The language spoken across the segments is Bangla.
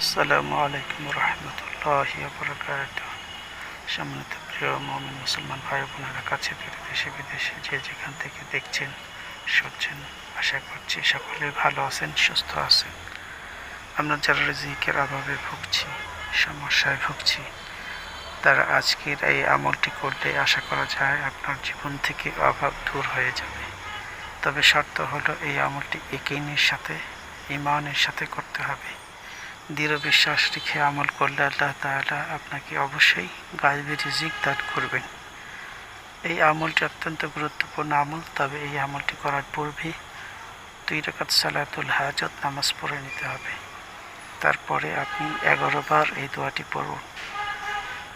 আসসালামু আলাইকুম রহমতুল্লাহ বরকাত সম্মানিত প্রিয় মমিন মুসলমান ভাই বোনেরা, কাছে দূরে দেশে বিদেশে যে যেখান থেকে দেখছেন, শুনছেন, আশা করছি সকলে ভালো আছেন, সুস্থ আছেন। আমরা যারা রিজিকের অভাবে ভুগছি, সমস্যায় ভুগছি, তারা আজকের এই আমলটি করলে আশা করা যায় আপনার জীবন থেকে অভাব দূর হয়ে যাবে। তবে শর্ত হলো এই আমলটি একিনের সাথে ইমানের সাথে করতে হবে। দৃঢ় বিশ্বাস রেখে আমল করলে আল্লাহ তাআলা আপনাকে অবশ্যই গায়েবী রিজিক দান করবেন। এই আমলটি অত্যন্ত গুরুত্বপূর্ণ আমল, তবে এই আমলটি করার পূর্বে দুই রাকাত সালাতুল হাজত নামাজ পড়ে নিতে হবে। তারপরে আপনি এগারো বার এই দোয়াটি পড়ুন।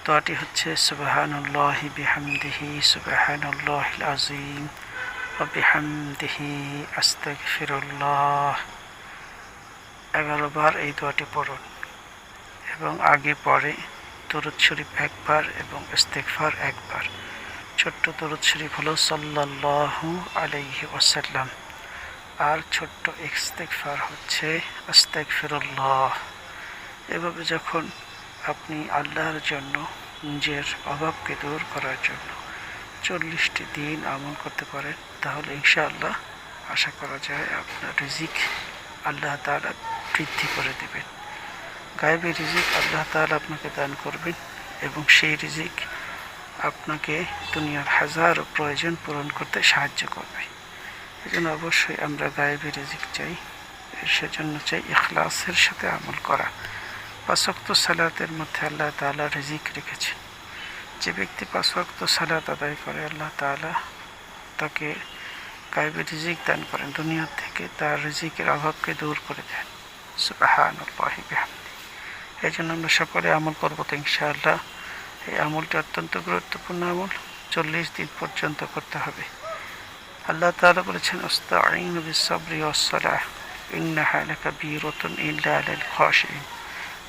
দোয়াটি হচ্ছে, সুবাহানুল্লাহি বিহামদিহি সুবাহানুল্লাহ আজিম ও বিহামদিহি আস্তাগফিরুল্লাহ। এগারো বার এই দোয়াটি পড়ুন এবং আগে পরে দরুদ শরীফ একবার এবং ইস্তেকফার একবার। ছোট্ট দরুদ শরীফ হলো সাল্লাল্লাহু আলাইহি ওয়াসাল্লাম। আর ছোট্ট ইস্তেকফার হচ্ছে আস্তাগফিরুল্লাহ। এভাবে যখন আপনি আল্লাহর জন্য নিজের অভাবকে দূর করার জন্য চল্লিশটি দিন আমল করতে পারেন, তাহলে ইনশাআল্লাহ আশা করা যায় আপনার রিজিক আল্লাহ তাআলা বৃদ্ধি করে দেবেন। গায়েবী রিজিক আল্লাহ তাআলা আপনাকে দান করবেন এবং সেই রিজিক আপনাকে দুনিয়ার হাজার প্রয়োজন পূরণ করতে সাহায্য করবে। এই জন্য অবশ্যই আমরা গায়েবী রিজিক চাই, সেজন্য চাই ইখলাসের সাথে আমল করা। পাঁচক্ত সালাতের মধ্যে আল্লাহ তাআলা রিজিক রেখেছেন। যে ব্যক্তি পাঁচক্ত সালাত আদায় করে, আল্লাহ তাআলা তাকে গায়েবী রিজিক দান করেন। দুনিয়া থেকে তার রিজিকের অভাবকে দূর করে দেন। এই জন্য আমরা সকলে আমল করব তো ইনশাআল্লাহ। এই আমলটি অত্যন্ত গুরুত্বপূর্ণ আমল। চল্লিশ দিন পর্যন্ত করতে হবে। আল্লাহ তাআলা বলেছেন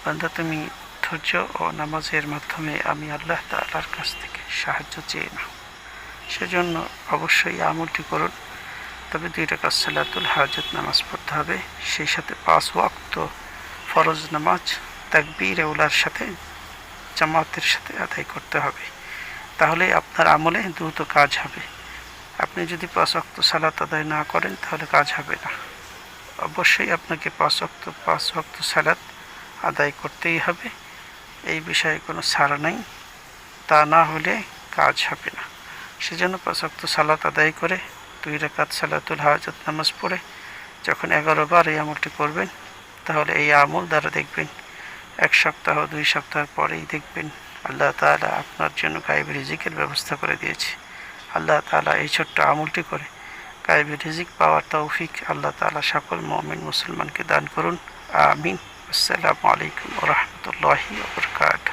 বান্দা, তুমি ধৈর্য ও নামাজের মাধ্যমে আমি আল্লাহ তাআলার কাছ থেকে সাহায্য চেয়ে নাও। সেজন্য অবশ্যই আমলটি করুন। তবে দুই টাকা সালাতুল হাজত নামাজ পড়তে হবে। সেই সাথে পাঁচ ওয়াক্ত ফরজ নামাজ, তাকবীর এউলার সাথে জামাতের সাথে আদায় করতে হবে। তাহলে আপনার আমলে দ্রুত কাজ হবে। আপনি যদি পাঁচ ওয়াক্ত সালাত আদায় না করেন, তাহলে কাজ হবে না। অবশ্যই আপনাকে পাঁচ ওয়াক্ত পাঁচ ওয়াক্ত সালাত আদায় করতেই হবে। এই বিষয়ে কোনো ছাড় নেই। তা না হলে কাজ হবে না। সেজন্য পাঁচ ওয়াক্ত সালাত আদায় করে দুই রাকাত সালাতুল হাজত নামাজ পড়ে যখন এগারো বার এই আমলটি করবেন, তাহলে এই আমল দ্বারা দেখবেন, এক সপ্তাহ, দুই সপ্তাহ পরেই দেখবেন আল্লাহ তাআলা আপনার জন্য গায়েব রিজিকের ব্যবস্থা করে দিয়েছে। আল্লাহ তাআলা এই ছোট্ট আমলটি করে গায়েব রিজিক পাওয়ার তৌফিক আল্লাহ তাআলা সকল মমিন মুসলমানকে দান করুন। আমিন। আসসালামু আলাইকুম রহমতুল্লাহি বরকাত